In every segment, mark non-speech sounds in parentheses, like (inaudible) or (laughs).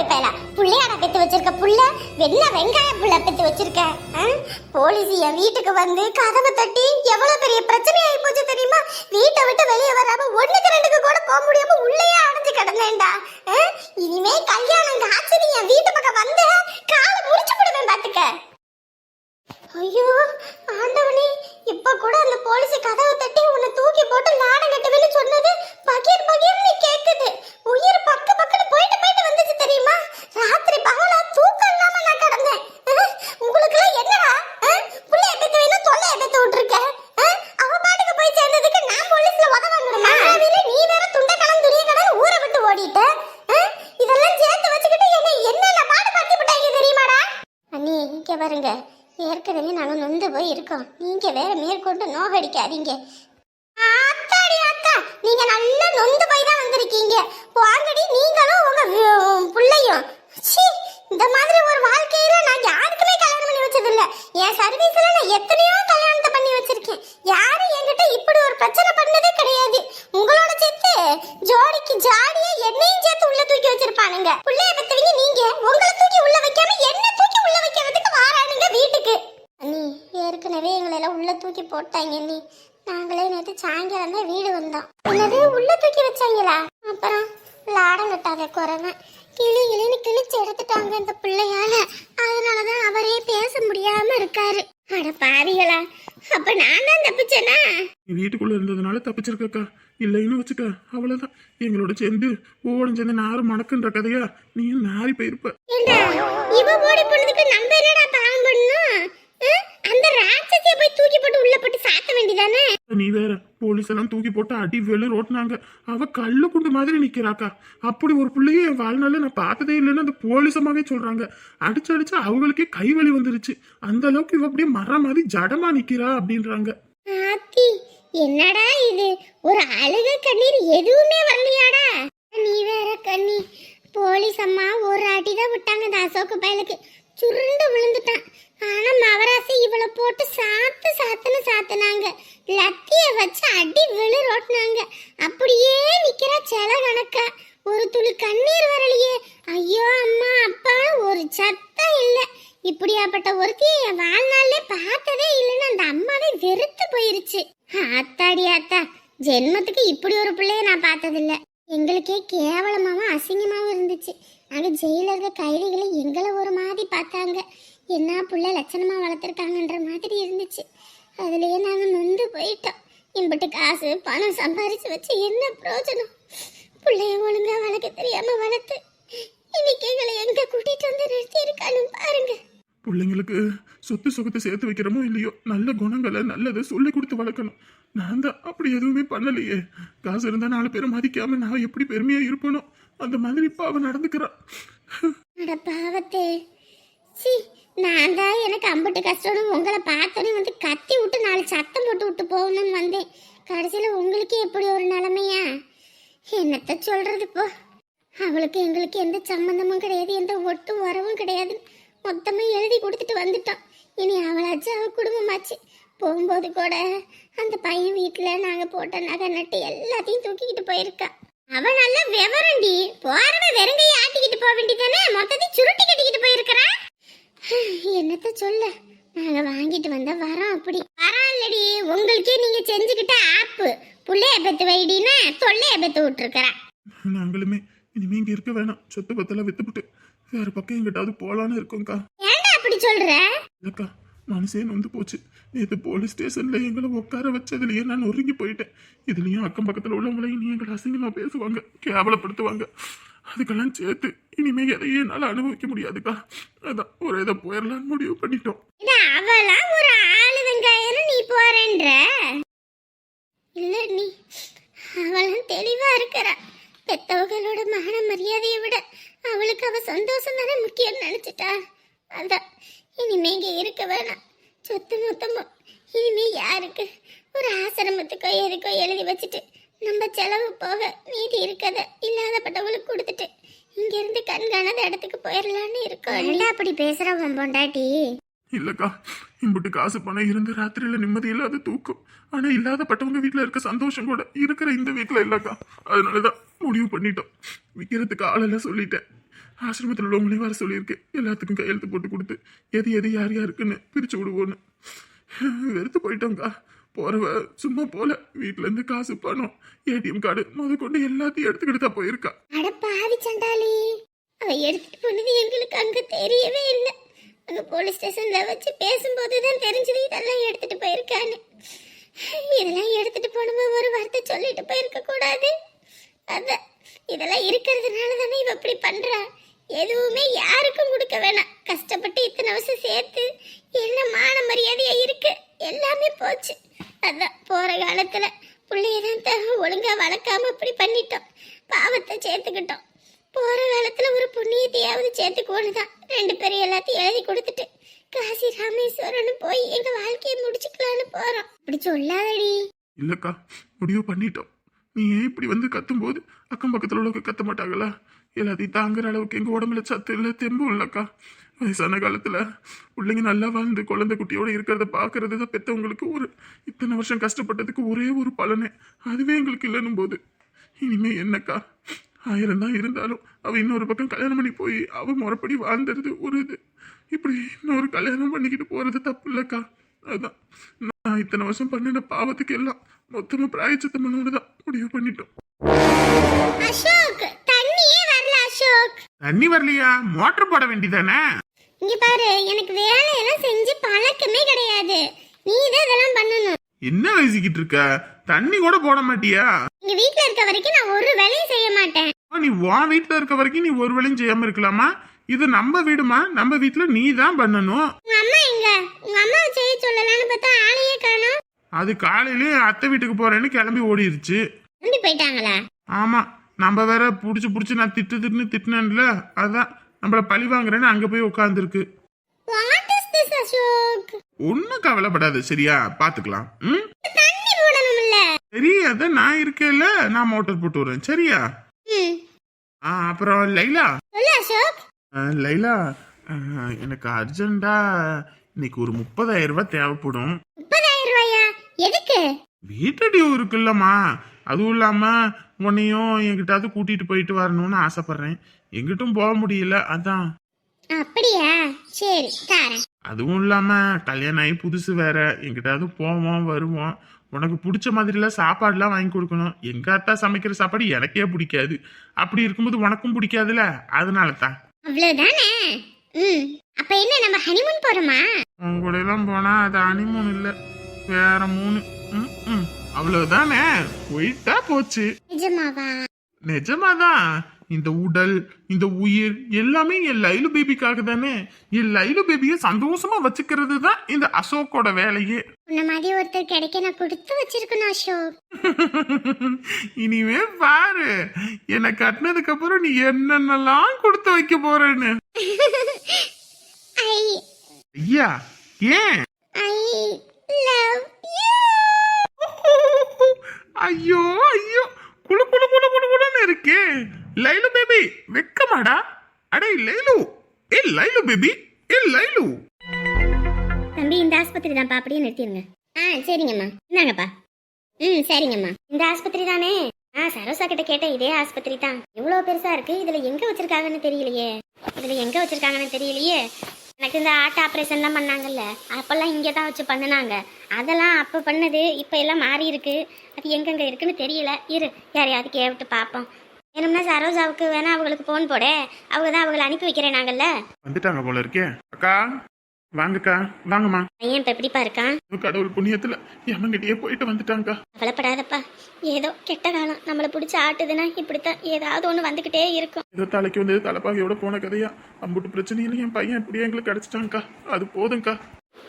வைப்பேல புள்ளையாட பெத்து வச்சிருக்க புள்ள? வெண்ண வெங்காய புள்ள பெத்து வச்சிருக்க? போலீஸ் என் வீட்டுக்கு வந்து கதவை தட்டி எவ்வளவு பெரிய பிரச்சனை ஆகி போச்சு தெரியுமா? வீட்டை விட்டு வெளியே வராம ஒண்ணுக்கு ரெண்டுக்கு கூட போக முடியாம உள்ளேயே அடைஞ்சு கிடந்தேன்டா. இனிமே கல்யாணம் காய்ச்சி என் வீட்டு பக்கம் வந்து காலை முடிச்சு விடுவேன் பாத்துக்க. ஐயோ ஆண்டவனே இப்ப கூட அந்த போலீஸ் கதவை தட்டி உன்னை தூக்கி போட்டு லாட கட்டுவேன்னு சொன்னது பகீர் பகீர்னு கேக்குது. உயிர் பக்க பக்கத்துல போயிட்டு போயிட்டு வந்துச்சு தெரியுமா? ராத்திரி பகலா தூக்கம் இல்லாம நான் கிடந்தேன் அஹ், உங்களுக்கு எல்லாம் என்னடா அஹ், புள்ளைய பெத்து வேணும் தொல்லைய பெத்து விட்டுருக்க அஹ், அவ பாட்டுக்கு போய் சேர்ந்ததுக்கு நான் போலீஸ்ல உத வாங்கணுமா அவில நீ வேற துண்ட கலம் துணிய கடன் ஊரை விட்டு ஓடிட்ட அஹ், இதெல்லாம் சேர்த்து வச்சுக்கிட்டு என்ன என்னென்ன பாடு படுத்தி விட்டாங்க தெரியுமாடா அண்ணி இங்க பாருங்க ஏற்கனவே நாங்க நொந்து போய் இருக்கோம் நீங்க வேற அடிக்காதீங்க நோகடிக்காதீங்க ஆத்தாடி ஆத்தா நீங்க நல்லா நொந்து போய் தான் வந்திருக்கீங்க வாங்கடி நீங்களும் உங்க வி- புள்ளையும் சீ இந்த மாதிரி ஒரு வாழ்க்கையில நான் யாருக்குமே கல்யாணம் பண்ணி வச்சது இல்ல என் சர்வீஸ்ல நான் எத்தனையோ கல்யாணத்தை பண்ணி வச்சிருக்கேன் யாரும் என்கிட்ட இப்படி ஒரு பிரச்சனை பண்ணதே கிடையாது உங்களோட சேர்த்து ஜோடிக்கு ஜாடியா என்னையும் சேர்த்து உள்ள தூக்கி வச்சிருப்பானுங்க புள்ளைய பெத்தவங்க நீங்க உங்களை தூக்கி உள்ள வைக்காம என்ன தூக்கி உள்ள வைக்கிறதுக்கு வாரானுங்க வீட்டுக்கு அண்ணி ஏற்கனவே எங்களை எல்லாம் உள்ள தூக்கி போட்டாங்க அண்ணி நாங்களே நேற்று சாயங்காலம் தான் வீடு வந்தோம் என்னது உள்ள தூக்கி வச்சாங்களா அப்புறம் லாடம் கட்டாத குறைவன் கிளி கிளின்னு கிழிச்சு எடுத்துட்டாங்க இந்த பிள்ளையால அதனாலதான் அவரே பேச முடியாம இருக்காரு அட பாவிகளா அப்ப நான் தான் தப்பிச்சேனா நீ வீட்டுக்குள்ள தப்பிச்சிருக்கக்கா இல்லைன்னு வச்சுக்க அவ்வளவுதான். எங்களோட சேர்ந்து ஓடம் சேர்ந்து நாறு மணக்குன்ற கதையா நீ நாரி போயிருப்ப. ஏண்டா? இவ ஓடி போனதுக்கு நம்ம என்னடா பாவம் பண்ணணும்? அஹ்? அந்த ராட்சசிய போய் தூக்கி போட்டு உள்ள போட்டு சாத்த வேண்டியதானே? நீ வேற போலீஸ் எல்லாம் தூக்கி போட்டு அடி வேலை ரோட்டினாங்க. அவ கல்லு குண்டு மாதிரி நிக்கிறாக்கா. அப்படி ஒரு பிள்ளைய என் வாழ்நாள்ல நான் பார்த்ததே இல்லைன்னு அந்த போலீஸமாவே சொல்றாங்க. அடிச்சு அடிச்சு அவங்களுக்கே கை வலி வந்துருச்சு. அந்த அளவுக்கு இவ அப்படியே மரம் மாதிரி ஜடமா நிக்கிறா அப்படின்றாங்க. என்னடா இது? ஒரு அழுக கண்ணீர் எதுவுமே வரலையாடா? நீ வேற கண்ணி போலீஸ் அம்மா ஒரு அடி தான் விட்டாங்க இந்த அசோக்கு பயலுக்கு. சுருண்டு விழுந்துட்டான் ஆனா மவராசி இவளை போட்டு சாத்து சாத்துன்னு சாத்துனாங்க லத்திய வச்சு அடி விழு ரோட்டினாங்க அப்படியே நிக்கிறா செல கணக்கா ஒரு துளி கண்ணீர் வரலையே ஐயோ அம்மா அப்பா ஒரு சத்தம் இல்லை இப்படியாப்பட்ட ஒருத்தியை என் வாழ்நாள்லே பார்த்ததே இல்லைன்னு அந்த அம்மாவே வெறுத்து போயிருச்சு ஆத்தாடி ஆத்தா ஜென்மத்துக்கு இப்படி ஒரு பிள்ளைய நான் பார்த்ததில்ல எங்களுக்கே கேவலமாவும் அசிங்கமாவும் இருந்துச்சு நாங்க ஜெயில இருக்க கைதிகளை எங்களை ஒரு மாதிரி பார்த்தாங்க. என்ன புள்ள லட்சணமா வளர்த்துருக்காங்கன்ற மாதிரி இருந்துச்சு. அதுலயே நாங்க நொந்து போயிட்டோம். இம்பிட்டு காசு பணம் சம்பாரிச்சு வச்சு என்ன பிரயோஜனம்? பிள்ளைய ஒழுங்கா வளர்க்க தெரியாம வளர்த்து இன்னைக்கு எங்களை எங்க கூட்டிட்டு வந்து நிறுத்தி இருக்கான்னு பாருங்க. பிள்ளைங்களுக்கு சொத்து சுகத்தை சேர்த்து வைக்கிறோமோ இல்லையோ நல்ல குணங்களை நல்லதை சொல்லி கொடுத்து வளர்க்கணும். நான் தான் அப்படி எதுவுமே பண்ணலையே. காசு இருந்தா நாலு பேரை மதிக்காம நான் எப்படி பெருமையா இருப்பேனோ? அந்த மாதிரி இப்ப அவ நடந்துக்கிறான் பாவத்தே சி நான் தான் எனக்கு அம்பட்டு கஷ்டம்னு உங்களை பார்த்தோன்னே வந்து கத்தி விட்டு நாலு சத்தம் போட்டு விட்டு போகணும்னு வந்தேன். கடைசியில் உங்களுக்கு எப்படி ஒரு நிலைமையா? என்னத்த சொல்கிறது இப்போ அவளுக்கு எங்களுக்கு எந்த சம்மந்தமும் கிடையாது எந்த ஒட்டு உறவும் கிடையாது. மொத்தமாக எழுதி கொடுத்துட்டு வந்துட்டோம். இனி அவளாச்சும் அவள் குடும்பமாச்சு. போகும்போது கூட அந்த பையன் வீட்டில் நாங்கள் போட்ட நகை நட்டு எல்லாத்தையும் தூக்கிக்கிட்டு போயிருக்கா. அவன் நல்ல விவரண்டி. போறவ வெறுங்கையை ஆட்டிக்கிட்டு போக வேண்டியதானே மொத்தத்தையும் சுருட்டி கட்டிக்கிட்டு போயிருக்கிறான் என்னத்த சொல்ல? நாங்க வாங்கிட்டு வந்த வரோம் அப்படி. வரோம் இல்லடி உங்களுக்கே நீங்க செஞ்சுக்கிட்ட ஆப்பு. புள்ளைய பெத்து வைடினா தொல்லைய பெத்து விட்டுருக்கிறா. நாங்களுமே இனிமே இங்க இருக்க வேணாம். சொத்து பத்தெல்லாம் வித்துப்புட்டு வேற பக்கம் எங்கிட்டாவது போலான்னு இருக்கோம்க்கா. ஏன்டா அப்படி சொல்ற? இல்லக்கா மனசே நொந்து போச்சு. நேற்று போலீஸ் ஸ்டேஷன்ல எங்களை உட்கார வச்சதுலயே நான் நொறுங்கி போயிட்டேன். இதுலயும் அக்கம் பக்கத்துல உள்ளவங்களையும் நீ எங்களை அசிங்கமா பேசுவாங்க கேவலப்படுத்துவாங்க. அதுக்கெல்லாம் சேர்த்து இனிமே எதையும் என்னால் அனுபவிக்க முடியாதுக்கா. அதான் ஒரு இதை போயிடலான்னு முடிவு பண்ணிட்டோம். இது அவளாம் ஒரு ஆளு வெங்காயம் நீ போறேன்ற? இல்ல நீ அவளும் தெளிவா இருக்கிறா. பெத்தவங்களோட மான மரியாதையை விட அவளுக்கு அவ சந்தோஷம் தானே முக்கியம் நினைச்சிட்டா? அதான் இனிமே இங்க இருக்க வேணாம். சொத்து மொத்தமும் இனிமே யாருக்கு? ஒரு ஆசிரமத்துக்கோ எதுக்கோ எழுதி வச்சுட்டு நம்ம செலவு போக மீதி இருக்கத இல்லாதப்பட்டவங்களுக்கு கொடுத்துட்டு இங்க இருந்து கண்காணாத இடத்துக்கு போயிடலான்னு இருக்கோம். அப்படி பேசுற உன் பொண்டாட்டி? இல்லக்கா இம்புட்டு காசு பணம் இருந்து ராத்திரியில நிம்மதி இல்லாத தூக்கம். ஆனா இல்லாதப்பட்டவங்க வீட்ல இருக்க சந்தோஷம் கூட இருக்கிற இந்த வீட்ல இல்லக்கா. அதனாலதான் முடிவு பண்ணிட்டோம். விற்கிறதுக்கு ஆளெல்லாம் சொல்லிட்டேன். ஆசிரமத்தில் உள்ளவங்களையும் வர சொல்லியிருக்கு. எல்லாத்துக்கும் கையெழுத்து போட்டு கொடுத்து எது எது யார் யாருக்குன்னு பிரிச்சு விடுவோன்னு. வெறுத்து போயிட்டோங்க்கா போறவ சும்மா போல. வீட்ல இருந்து காசு பணம் ஏடிஎம் கார்டு முத கொண்டு எல்லாத்தையும் எடுத்துக்கிட்டு தான் போயிருக்கா. அட பாவி சண்டாளி. அவ எடுத்துட்டு போனது எங்களுக்கு அங்க தெரியவே இல்லை. அங்க போலீஸ் ஸ்டேஷன்ல வச்சு பேசும்போது தான் தெரிஞ்சது இதெல்லாம் எடுத்துட்டு போயிருக்கான்னு. இதெல்லாம் எடுத்துட்டு போனவ ஒரு வார்த்தை சொல்லிட்டு போயிருக்க கூடாது. அத இதெல்லாம் இருக்கிறதுனால தானே இவ இப்படி பண்றா. எதுவுமே யாருக்கும் கொடுக்க வேணாம். கஷ்டப்பட்டு இத்தனை வருஷம் சேர்த்து என்ன மான மரியாதையா இருக்கு? எல்லாமே போச்சு. அதான் போற காலத்துல பிள்ளையதான் ஒழுங்கா வளர்க்காம இப்படி பண்ணிட்டோம். பாவத்தை சேர்த்துக்கிட்டோம். போற காலத்துல ஒரு புண்ணியத்தையாவது சேர்த்துக்கோன்னு தான் ரெண்டு பேரும் எல்லாத்தையும் எழுதி கொடுத்துட்டு காசி ராமேஸ்வரன் போய் எங்க வாழ்க்கையை முடிச்சுக்கலான்னு போறோம். இப்படி சொல்லாதடி. இல்லக்கா முடிவு பண்ணிட்டோம். நீ ஏன் இப்படி வந்து கத்தும்போது அக்கம் பக்கத்துல உள்ளவங்க கத்த மாட்டாங்களா? எல்லாத்தையும் தாங்குற அளவுக்கு எங்க உடம்புல சத்து இல்லை தெம்பும் இல்லக்கா. வயசான காலத்துல பிள்ளைங்க நல்லா வாழ்ந்து குழந்தை குட்டியோட இருக்கிறத பாக்குறது தான் பெத்தவங்களுக்கு ஒரு இத்தனை வருஷம் கஷ்டப்பட்டதுக்கு ஒரே ஒரு பலனே. அதுவே எங்களுக்கு இல்லைன்னும் போது. இனிமே என்னக்கா? ஆயிரம் தான் இருந்தாலும் அவ இன்னொரு பக்கம் கல்யாணம் பண்ணி போய் அவ முறைப்படி வாழ்ந்துருது ஒரு இது. இப்படி இன்னொரு கல்யாணம் பண்ணிக்கிட்டு போறது தப்பு இல்லக்கா. அதான். நான் இத்தனை வருஷம் பண்ணின பாவத்துக்கு எல்லாம் மொத்தமா பிராயச்சித்தம் பண்ணோன்னு தான் முடிவு பண்ணிட்டோம். தண்ணி வரலையா? மோட்டர் போட வேண்டியதானே? இங்க பாரு எனக்கு வேலையெல்லாம் செஞ்சு பழக்கமே கிடையாது. நீ தான் இதெல்லாம் பண்ணணும். என்ன பேசிக்கிட்டு இருக்க? தண்ணி கூட போட மாட்டியா? இங்க வீட்ல இருக்க வரைக்கும் நான் ஒரு வேலையும் செய்ய மாட்டேன். நீ உன் வீட்டுல இருக்க வரைக்கும் நீ ஒரு வேலையும் செய்யாம இருக்கலாமா? இது நம்ம வீடுமா? நம்ம வீட்டுல நீ தான் பண்ணணும். உங்க அம்மா எங்க? உங்க அம்மா செய்ய சொல்லலாம்னு பார்த்தா ஆளையே காணோம். அது காலையிலே அத்தை வீட்டுக்கு போறேன்னு கிளம்பி ஓடிருச்சு. திரும்பி போயிட்டாங்களா? ஆமா நம்ம வேற புடிச்சு புடிச்சு நான் திட்டு திட்டுன்னு திட்டினேன்ல அதான். நம்மள பழி வாங்குறேன்னு அங்க போய் அசோக் ஒன்னும் கவலைப்படாத சரியா? பாத்துக்கலாம். ம்? சரி அதான் நான் இருக்கேல்ல நான் மோட்டார் போட்டு வரேன் சரியா? ஆ அப்புறம் லைலா? லைலா எனக்கு அர்ஜென்ட்டா இன்னைக்கு ஒரு முப்பதாயிரம் ரூபாய் தேவைப்படும். எதுக்கு? வீட்டு டியூ இருக்குல்லம்மா. அதுவும் இல்லாம உன்னையும் என்கிட்டாவது கூட்டிட்டு போயிட்டு வரணும்னு ஆசைப்படுறேன். எங்கிட்டும் போக முடியல அதான். அப்படியா? சரி தாரேன். அதுவும் இல்லாம கல்யாணம் ஆகி புதுசு வேற. எங்கிட்டாவது போவோம் வருவோம். உனக்கு பிடிச்ச மாதிரிலாம் சாப்பாடுலாம் வாங்கி கொடுக்கணும். எங்க அத்தா சமைக்கிற சாப்பாடு எனக்கே பிடிக்காது. அப்படி இருக்கும்போது உனக்கும் பிடிக்காதுல? அதனால தான் அவ்வளவுதானே? ம். அப்ப என்ன நம்ம ஹனிமூன் போறோமா? உன் கூட எல்லாம் போனா அது அனிமூன் இல்ல. வேற மூணு ம், ம். அவ்வளவுதானே? போயிட்டா போச்சு. நிஜமாவா? நிஜமாதான். இந்த உடல் இந்த உயிர் எல்லாமே என் லைலு பேபிக்காக தானே? என் லைலு பேபியை சந்தோஷமா வச்சுக்கிறது தான் இந்த அசோக்கோட வேலையே. உன்ன மாதிரி ஒருத்தர் கிடைக்க நான் கொடுத்து வச்சிருக்கணும் அசோக். (laughs) இனிமே பாரு என்னை கட்டினதுக்கு அப்புறம் நீ என்னென்னலாம் கொடுத்து வைக்க போறேன்னு. ஐயா ஏன்? ஐயோ ஐயோ குளு குளு குளு குளு குளுன்னு இருக்கே லைலு பேபி வெக்கமாடா. அடே லைலு. ஏ லைலு பேபி. ஏ லைலு. தம்பி இந்த ஆஸ்பத்திரி தான்ப்பா அப்படியே நிறுத்திடுங்க ஆ சரிங்கம்மா. இந்தாங்கப்பா. ம் சரிங்கம்மா. இந்த ஆஸ்பத்திரி தானே? ஆ சரோசா கிட்ட கேட்டேன் இதே ஆஸ்பத்திரி தான். இவ்வளோ பெருசா இருக்கு இதுல எங்க வச்சிருக்காங்கன்னு தெரியலையே. இதுல எங்க வச்சிருக்காங்கன்னு தெரியலையே. எனக்கு இந்த ஆட்ட ஆப்ரேஷன்லாம் பண்ணாங்கல்ல. அப்பெல்லாம் இங்கே தான் வச்சு பண்ணினாங்க. அதெல்லாம் அப்போ பண்ணது இப்போ எல்லாம் மாறி இருக்கு. அது எங்கெங்க இருக்குன்னு தெரியல. இரு யாரையாவது கேட்டு பார்ப்போம். வேணும்னா சரோஜாவுக்கு வேணா அவங்களுக்கு ஃபோன் போட. அவங்க தான் அவங்களை அனுப்பி வைக்கிறேன் நாங்கள்ல. வந்துட்டாங்க போல இருக்கே. அக்கா. வாங்கக்கா வாங்கம்மா. பையன் இப்போ எப்படிப்பா இருக்கான்? கடவுள் புண்ணியத்துல எமங்கிட்டயே போயிட்டு வந்துட்டாங்கக்கா. கவலைப்படாதப்பா. ஏதோ கெட்ட காலம். நம்மளை பிடிச்சி ஆட்டுதுன்னா இப்படித்தான் ஏதாவது ஒன்று வந்துக்கிட்டே இருக்கும். ஏதோ தலைக்கு வந்து தலைப்பாகையோட போன கதையா? அம்புட்டு பிரச்சனையில என் பையன் இப்படியே எங்களுக்கு கிடைச்சிட்டாங்கக்கா அது போதும்க்கா.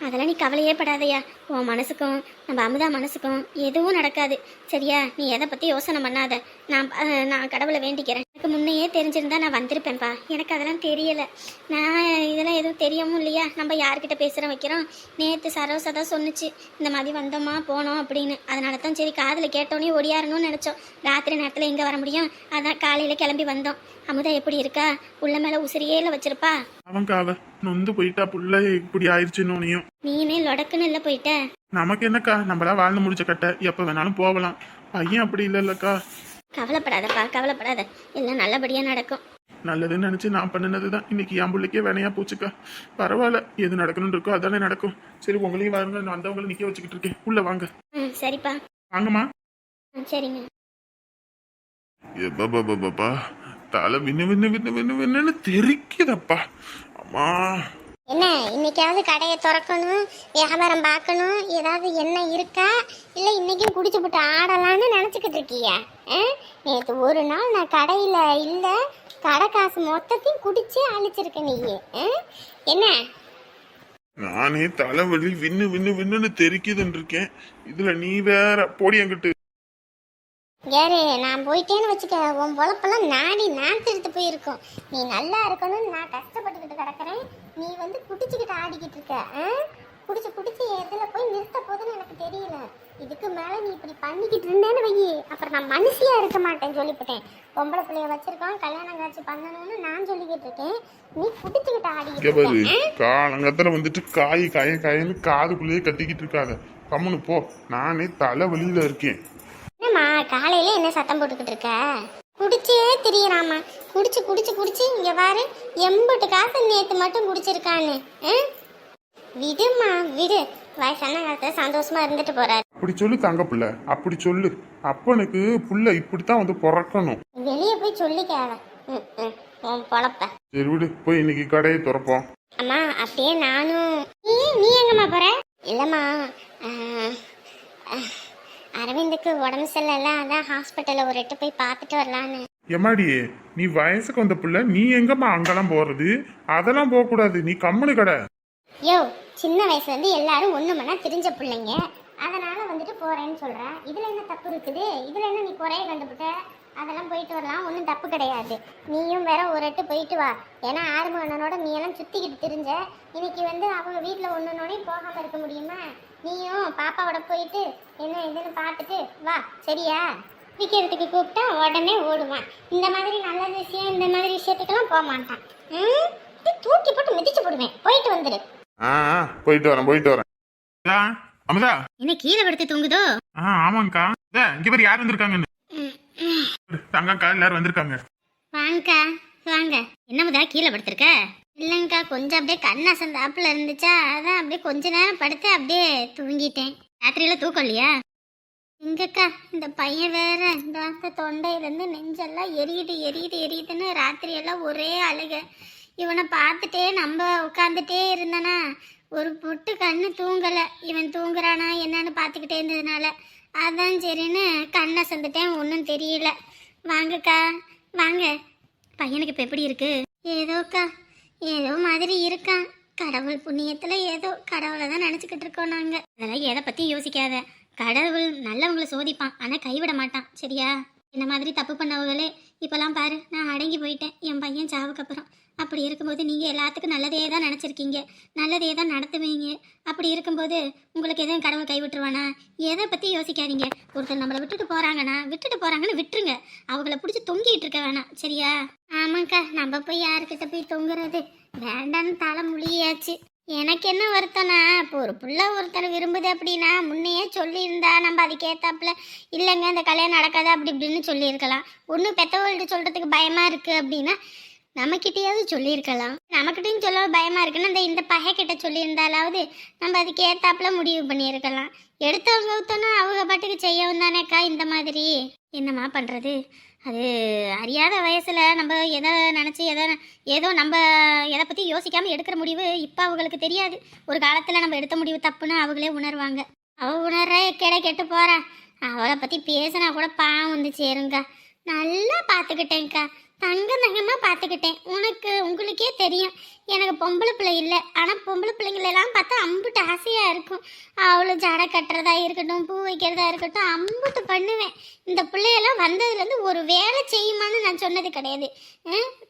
அதெல்லாம் நீ கவலையே படாதயா. உன் மனசுக்கும் நம்ம அமுதா மனசுக்கும் எதுவும் நடக்காது. சரியா? நீ எதை பற்றி யோசனை பண்ணாத. நான் நான் கடவுளை வேண்டிக்கிறேன். எனக்கு முன்னையே தெரிஞ்சிருந்தா நான் வந்திருப்பேன்ப்பா எனக்கு அதெல்லாம் தெரியலை. நான் இதெல்லாம் எதுவும் தெரியவும் இல்லையா? நம்ம யார்கிட்ட பேசுகிறோம் வைக்கிறோம்? நேற்று சரோசா தான் சொன்னுச்சு இந்த மாதிரி வந்தோமா போனோம் அப்படின்னு. அதனால தான் சரி காதில் கேட்டோன்னே ஒடியாரணும்னு நினச்சோம். ராத்திரி நேரத்தில் எங்கே வர முடியும்? அதான் காலையில் கிளம்பி வந்தோம். அமுதா எப்படி இருக்கா? உள்ள மேலே உசிறியேல வச்சிருப்பா? அவன்க்கா அவ நொந்து போயிட்டா புள்ள இப்படி ஆயிடுச்சுன்னு நீனே லொடக்குன்னு இல்லை போயிட்ட? நமக்கு என்னக்கா நம்மளா வாழ்ந்து முடிச்ச கட்ட எப்ப வேணாலும் போகலாம் பையன் அப்படி இல்லைல்லக்கா கவலைப்படாதப்பா கவலைப்படாத எல்லாம் நல்லபடியாக நடக்கும் நல்லதுன்னு நினைச்சு நான் பண்ணினது தான் இன்னைக்கு என் பிள்ளைக்கே வேணையா போச்சுக்கா பரவாயில்ல எது நடக்கணும்னு இருக்கோ அதானே நடக்கும் சரி உங்களையும் வாங்க நான் வந்தவங்களை நிக்க வச்சுக்கிட்டு இருக்கேன் உள்ள வாங்க சரிப்பா வாங்கம்மா சரிங்க எப்பா தலை வின்னு வின்னு வின்னு வின்னு வின்னு தெரிக்குதப்பா அம்மா என்ன இன்னைக்காவது கடையை திறக்கணும் வியாபாரம் பார்க்கணும் ஏதாவது என்ன இருக்கா? இல்லை இன்னைக்கும் குடிச்சு போட்டு ஆடலாம்னு நினச்சிக்கிட்டு இருக்கியா? நேற்று ஒரு நாள் நான் கடையில் இல்லை கடை காசு மொத்தத்தையும் குடிச்சு அழிச்சிருக்க நீ ஆ? என்ன? நானே தலைவலி வின்னு வின்னு வின்னுன்னு தெரிக்குதுன்னு இருக்கேன் இதுல நீ வேற போடி அங்கிட்டு யாரு நான் போயிட்டேன்னு வச்சுக்க உன் பொழப்பெல்லாம் நாடி நான் திருத்து போயிருக்கோம். நீ நல்லா இருக்கணும்னு நான் கஷ்டப்பட்டுக்கிட்டு கிடக்குறேன். நீ வந்து குடிச்சுக்கிட்டு ஆடிக்கிட்டு இருக்க? குடிச்சு குடிச்சு எதுல போய் நிறுத்த போகுதுன்னு எனக்கு தெரியல. இதுக்கு மேல நீ இப்படி பண்ணிக்கிட்டு இருந்தேன்னு வையி. அப்புறம் நான் மனுஷியா இருக்க மாட்டேன் சொல்லிவிட்டேன். பொம்பளை பிள்ளைய வச்சிருக்கோம் கல்யாணம் காட்சி பண்ணணும்னு நான் சொல்லிக்கிட்டு இருக்கேன். நீ குடிச்சுக்கிட்டு ஆடிக்கிட்டு? காலங்கத்துல வந்துட்டு காய் காய காயன்னு காதுக்குள்ளேயே கத்திக்கிட்டு இருக்காத. கம்முனு போ. நானே தலைவலியில இருக்கேன். என்னம்மா காலையில என்ன சத்தம் போட்டுக்கிட்டு இருக்க? குடிச்சே திரியறாமா குடிச்சு குடிச்சு குடிச்சு இங்க பாரு எண்பட்டு காசு நேத்து மட்டும் குடிச்சிருக்கான்னு? விடுமா விடு. வயசான காலத்துல சந்தோஷமா இருந்துட்டு போறாரு. அப்படி சொல்லு தங்க புள்ள அப்படி சொல்லு. அப்பனுக்கு புள்ள இப்படித்தான் வந்து பிறக்கணும். வெளியே போய் சொல்லிக்காத ம், ம், உன் பொழப்ப. சரி விடு போய் இன்னைக்கு கடையை திறப்போம். அம்மா அப்படியே நானும். நீ நீ எங்கம்மா போற? இல்லம்மா அரவிந்துக்கு உடம்பு சரியில்லை அதான் ஹாஸ்பிட்டல்ல ஒரு எட்டு போய் பார்த்துட்டு வரலான்னு. எம்மாடி நீ வயசுக்கு வந்த புள்ள நீ எங்கம்மா அங்கெல்லாம் போறது? அதெல்லாம் போக கூடாது நீ கம்முனு கடை. யோ சின்ன வயசுல இருந்து எல்லாரும் ஒண்ணு மணி தெரிஞ்ச பிள்ளைங்க. அதனால வந்துட்டு போறேன்னு சொல்றேன் இதுல என்ன தப்பு இருக்குது? இதுல என்ன நீ குறைய கண்டுபிட்ட அதெல்லாம் போயிட்டு வரலாம் ஒன்றும் தப்பு கிடையாது. நீயும் வேற ஒரு எட்டு போயிட்டு வா. ஏன்னா ஆறும அண்ணனோட நீ எல்லாம் சுத்திக்கிட்டு திரிஞ்ச. இன்னைக்கு வந்து அவங்க வீட்டில் ஒன்றுனோடனே போகாம இருக்க முடியுமா? நீயும் பாப்பாவோட போயிட்டு என்ன இதுன்னு பார்த்துட்டு வா சரியா? விற்கிறதுக்கு கூப்பிட்டா உடனே ஓடுவான். இந்த மாதிரி நல்ல விஷயம் இந்த மாதிரி விஷயத்துக்கெல்லாம் போக மாட்டான். ம்? தூக்கி போட்டு மிதிச்சு போடுவேன். போயிட்டு வந்துடு ஆ போயிட்டு வரேன் போயிட்டு வரேன். அமுதா. என்ன கீழே படுத்து தூங்குதோ? ஆ ஆமாங்கக்கா. இதா, இங்க பேர் யார் வந்திருக்காங்கன்னு. தங்கக்கா எல்லாரும் வந்திருக்காங்க. வாங்கக்கா வாங்க. என்னமுதா கீழே படுத்திருக்க? இல்லைங்கக்கா கொஞ்சம் அப்படியே கண் அசந்தாப்புல இருந்துச்சா அதான் அப்படியே கொஞ்ச நேரம் படுத்து அப்படியே தூங்கிட்டேன். ராத்திரியில தூக்கம் இல்லையா எங்கக்கா இந்த பையன் வேற இந்த அந்த தொண்டையிலேருந்து நெஞ்செல்லாம் எரியுது எரியுது எரியுதுன்னு ராத்திரியெல்லாம் ஒரே அழுக. இவனை பார்த்துட்டே நம்ம உட்காந்துட்டே இருந்தனா ஒரு பொட்டு கண்ணு தூங்கலை. இவன் தூங்குறானா என்னன்னு பார்த்துக்கிட்டே இருந்ததுனால. அதான் சரின்னு கண்ணை சந்துட்டேன் ஒன்றும் தெரியல. வாங்கக்கா வாங்க. பையனுக்கு இப்போ எப்படி இருக்கு? ஏதோக்கா ஏதோ மாதிரி இருக்கான். கடவுள் புண்ணியத்தில் ஏதோ கடவுளை தான் நினச்சிக்கிட்டு இருக்கோம் நாங்கள் அதெல்லாம் எதை பற்றி யோசிக்காத. கடவுள் நல்லவங்களை சோதிப்பான். ஆனால் கைவிட மாட்டான். சரியா? இந்த மாதிரி தப்பு பண்ணவங்களே இப்போலாம் பாரு நான் அடங்கி போயிட்டேன். என் பையன் சாவுக்கு அப்புறம். அப்படி இருக்கும்போது நீங்கள் எல்லாத்துக்கும் நல்லதே தான் நினச்சிருக்கீங்க. நல்லதே தான் நடத்துவீங்க. அப்படி இருக்கும்போது உங்களுக்கு எதுவும் கடவுள் கைவிட்டுருவானா? எதை பற்றி யோசிக்காதீங்க. ஒருத்தர் நம்மளை விட்டுட்டு போகிறாங்கன்னா விட்டுட்டு போகிறாங்கன்னு விட்டுருங்க. அவங்கள பிடிச்சி தொங்கிட்டு இருக்க வேணாம். சரியா? ஆமாக்கா நம்ம போய் யாருக்கிட்ட போய் தொங்குறது? வேண்டான்னு தலை முழியாச்சு எனக்கு என்ன வருத்தம்னா இப்போ ஒரு புள்ள ஒருத்தர் விரும்புது அப்படின்னா முன்னையே சொல்லியிருந்தா நம்ம அதுக்கேத்தாப்புல இல்லைங்க இந்த கல்யாணம் நடக்காது? அப்படி இப்படின்னு சொல்லியிருக்கலாம். ஒன்று பெத்தவங்கள்ட்ட சொல்கிறதுக்கு பயமாக இருக்குது அப்படின்னா நம்மக்கிட்டேயாவது சொல்லியிருக்கலாம். நமக்கிட்டையும் சொல்ல பயமாக அந்த இந்த இந்த பகைக்கிட்ட சொல்லியிருந்தாலாவது நம்ம அதுக்கு ஏத்தாப்புல முடிவு பண்ணியிருக்கலாம். எடுத்தவங்க ஊத்தனா அவங்க பாட்டுக்கு செய்யவும் தானேக்கா இந்த மாதிரி. என்னம்மா பண்ணுறது அது அறியாத வயசில் நம்ம எதை நினச்சி எதை ஏதோ நம்ம எதை பற்றி யோசிக்காமல் எடுக்கிற முடிவு இப்போ அவங்களுக்கு தெரியாது. ஒரு காலத்தில் நம்ம எடுத்த முடிவு தப்புன்னு அவங்களே உணர்வாங்க. அவள் உணர்ற கெட கெட்டு போகிறா அவளை பற்றி பேசினா கூட பாவம் வந்து சேருங்க நல்லா பார்த்துக்கிட்டேங்க்கா தங்க தங்கமாக பார்த்துக்கிட்டேன் உனக்கு உங்களுக்கே தெரியும். எனக்கு பொம்பளை பிள்ளை இல்லை. ஆனால் பொம்பளை பிள்ளைங்களெல்லாம் பார்த்தா அம்புட்டு ஆசையாக இருக்கும். அவ்வளோ ஜடை கட்டுறதா இருக்கட்டும் பூ வைக்கிறதா இருக்கட்டும் அம்புட்டு பண்ணுவேன். இந்த பிள்ளையெல்லாம் வந்ததுலேருந்து ஒரு வேலை செய்யுமான்னு நான் சொன்னது கிடையாது.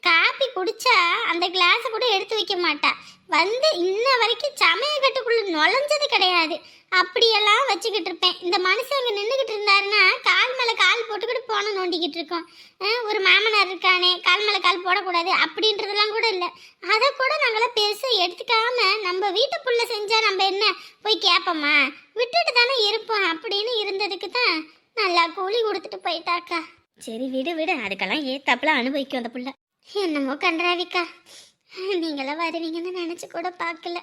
காப்பி குடிச்சா அந்த கிளாஸை கூட எடுத்து வைக்க மாட்டா. வந்து இன்ன வரைக்கும் சமயக்கட்டுக்குள்ள நுழைஞ்சது கிடையாது. அப்படியெல்லாம் வச்சுக்கிட்டு இருப்பேன். இந்த மனுஷன் அங்கே நின்றுக்கிட்டு இருந்தாருன்னா கால் மேலே கால் போட்டுக்கிட்டு போன நோண்டிக்கிட்டு இருக்கோம். ஒரு மாமனார் இருக்கானே கால் மேலே கால் போடக்கூடாது அப்படின்றதெல்லாம் கூட இல்லை. அதை கூட நாங்களாம் பெருசாக எடுத்துக்காம நம்ம வீட்டு புள்ள செஞ்சால் நம்ம என்ன? போய் கேட்போமா விட்டுட்டு தானே இருப்போம். அப்படின்னு இருந்ததுக்கு தான் நல்லா கூலி கொடுத்துட்டு போயிட்டாக்கா. சரி விடு விடு. அதுக்கெல்லாம் ஏத்தாப்புல அனுபவிக்கும் அந்த புள்ள. என்னமோ கன்றாவிக்கா நீங்களாம் வருவீங்கன்னு நினச்சி கூட பார்க்கல.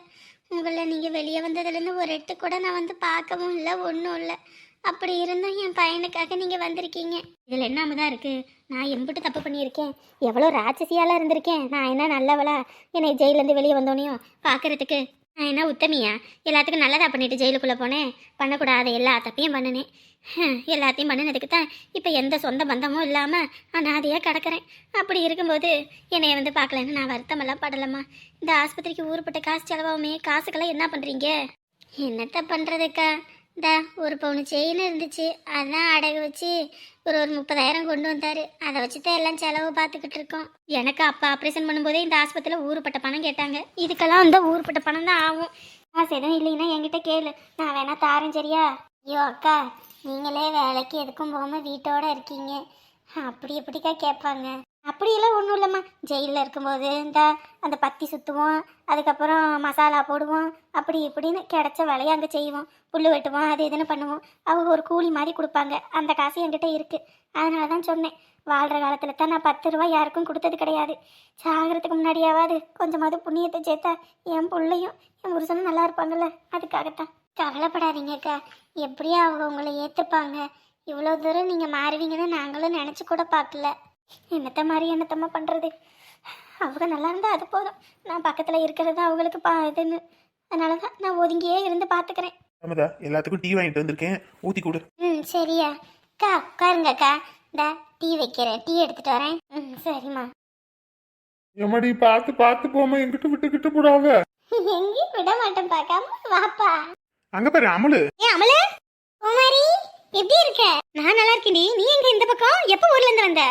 உங்களை நீங்கள் வெளியே வந்ததுலேருந்து ஒரு எட்டு கூட நான் வந்து பார்க்கவும் இல்லை ஒன்றும் இல்லை. அப்படி இருந்தும் என் பையனுக்காக நீங்கள் வந்திருக்கீங்க. இதில் என்ன தான் இருக்குது நான் எம்பிட்டு தப்பு பண்ணியிருக்கேன். எவ்வளோ ராட்சசியாலாம் இருந்திருக்கேன். நான் என்ன நல்லவளா? என்னை ஜெயிலேருந்து வெளியே வந்தோனையும் பார்க்குறதுக்கு நான் என்ன உத்தமியா? எல்லாத்துக்கும் நல்லதா பண்ணிட்டு ஜெயிலுக்குள்ளே போனேன். பண்ணக்கூடாத. எல்லா தப்பையும் பண்ணினேன். எல்லாத்தையும் பண்ணினதுக்கு தான் இப்போ எந்த சொந்த பந்தமும் இல்லாமல் அனாதையாக கிடக்கிறேன். அப்படி இருக்கும்போது என்னைய வந்து பார்க்கலன்னு நான் வருத்தமெல்லாம் படலம்மா. இந்த ஆஸ்பத்திரிக்கு ஊருப்பட்ட காசு செலவாகுமே. காசுக்கெல்லாம் என்ன பண்ணுறீங்க என்னத்த பண்ணுறதுக்கா டா ஒரு பவுன் செயின் இருந்துச்சு. அதான் அடகு வச்சு ஒரு ஒரு முப்பதாயிரம் கொண்டு வந்தாரு. அதை வச்சு தான் எல்லாம் செலவு பார்த்துக்கிட்டு இருக்கோம். எனக்கு அப்போ ஆப்ரேஷன் பண்ணும்போதே இந்த ஆஸ்பத்திரியில் ஊருப்பட்ட பணம் கேட்டாங்க. இதுக்கெல்லாம் வந்து ஊருப்பட்ட பணம் தான் ஆகும். காசு எதுவும் இல்லைன்னா என்கிட்ட கேளு. நான் வேணா தாரேன் சரியா? ஐயோ அக்கா நீங்களே வேலைக்கு எதுக்கும் போகாமல் வீட்டோட இருக்கீங்க. அப்படி எப்படிக்கா கேட்பாங்க? அப்படியெல்லாம் ஒன்றும் இல்லைம்மா. ஜெயிலில் இருக்கும்போது இந்த அந்த பத்தி சுற்றுவோம் அதுக்கப்புறம் மசாலா போடுவோம் அப்படி இப்படின்னு கிடச்ச வேலையை அங்கே செய்வோம். புல் வெட்டுவோம் அது இதுன்னு பண்ணுவோம். அவங்க ஒரு கூலி மாதிரி கொடுப்பாங்க. அந்த காசு என்கிட்ட இருக்குது அதனால தான் சொன்னேன். வாழ்கிற காலத்தில் தான் நான் பத்து ரூபா யாருக்கும் கொடுத்தது கிடையாது. சாகிறதுக்கு முன்னாடியாவது கொஞ்சமாவது புண்ணியத்தை சேர்த்தா என் பிள்ளையும் என் புருஷனும் நல்லா இருப்பாங்கல்ல. அதுக்காகத்தான். கவலைப்படாதீங்கக்கா எப்படியும் அவங்க உங்களை ஏற்றுப்பாங்க இவ்வளோ தூரம் நீங்கள் மாறுவீங்கன்னு நாங்களும் நினச்சி கூட பார்க்கல. என்னத்த மாதிரி என்னத்தம்மா பண்ணுறது அவங்க நல்லா இருந்தால் அது போதும். நான் பக்கத்தில் இருக்கிறது அவங்களுக்கு பா இதுன்னு. அதனால தான் நான் ஒதுங்கியே இருந்து பார்த்துக்கிறேன் ஆமாதா எல்லாத்துக்கும் டீ வாங்கிட்டு வந்திருக்கேன். ஊத்தி கொடு. ம் சரியா. அக்கா உட்காருங்கக்கா இந்த டீ வைக்கிறேன். டீ எடுத்துகிட்டு வரேன். ம் சரிம்மா. எம்மாடி பார்த்து பார்த்து போமா எங்கிட்ட விட்டுக்கிட்டு போடாத. எங்கேயும் விட மாட்டேன் பார்க்காம வாப்பா. அங்க பாரு அமலு. ஏ அமலு? குமாரி எப்படி இருக்க? நான் நல்லா இருக்கேன்டி நீ எங்க இந்த பக்கம்? எப்போ ஊர்ல இருந்து வந்த?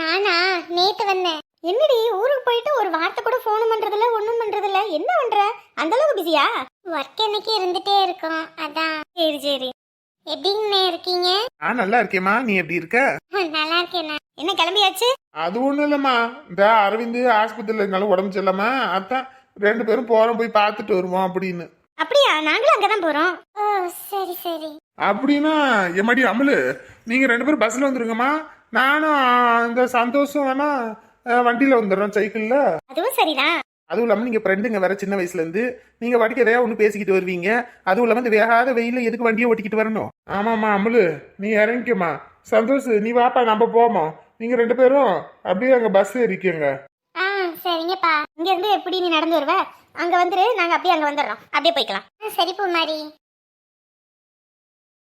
நானா நேத்து வந்தேன். என்னடி ஊருக்கு போயிட்டு ஒரு வார்த்தை கூட ஃபோன் பண்றதில்ல ஒண்ணும் பண்றதில்ல? என்ன பண்ற? அந்த அளவுக்கு பிஸியா ஒர்க் என்னைக்கு இருந்துட்டே இருக்கும். அதான். சரி சரி. எப்படின்னு இருக்கீங்க? நான் நல்லா இருக்கேம்மா. நீ எப்படி இருக்க? நல்லா இருக்கேன் என்ன கிளம்பியாச்சு? அது ஒண்ணும் இல்லம்மா. இந்த அரவிந்த் ஆஸ்பத்திரியில இருந்தாலும் உடம்பு சரியில்லாம அதான் ரெண்டு பேரும் போறோம் போய் பார்த்துட்டு வருவோம் அப்படின்னு. அப்படியா? நாங்களும் அங்கதான் போறோம். ஓ சரி சரி. அப்படின்னா எம்மாடி அமலு நீங்க ரெண்டு பேரும் பஸ்ல வந்துருங்கம்மா. நானும் இந்த சந்தோஷம் வேணா வண்டியில வந்துடுறோம் சைக்கிள்ல அதுவும் சரிதான். அதுவும் இல்லாமல் நீங்கள் ஃப்ரெண்டுங்க வேற சின்ன வயசுல இருந்து நீங்கள் வாட்டிக்கு எதையா ஒன்று பேசிக்கிட்டு வருவீங்க. அதுவும் இல்லாமல் இந்த வேகாத வெயில எதுக்கு வண்டியை ஓட்டிக்கிட்டு வரணும்? ஆமாம்மா அமுலு நீ இறங்கிக்கம்மா. சந்தோஷ் நீ வாப்பா நம்ம போமா நீங்கள் ரெண்டு பேரும் அப்படியே அங்கே பஸ் ஏறிக்கங்க. ஆ சரிங்கப்பா. இங்க இருந்து எப்படி நீ நடந்து வருவ? அங்க வந்துரு நாங்க அப்படியே அங்க வந்துடுறோம். அப்படியே போய்க்கலாம். சரி பூமாரி.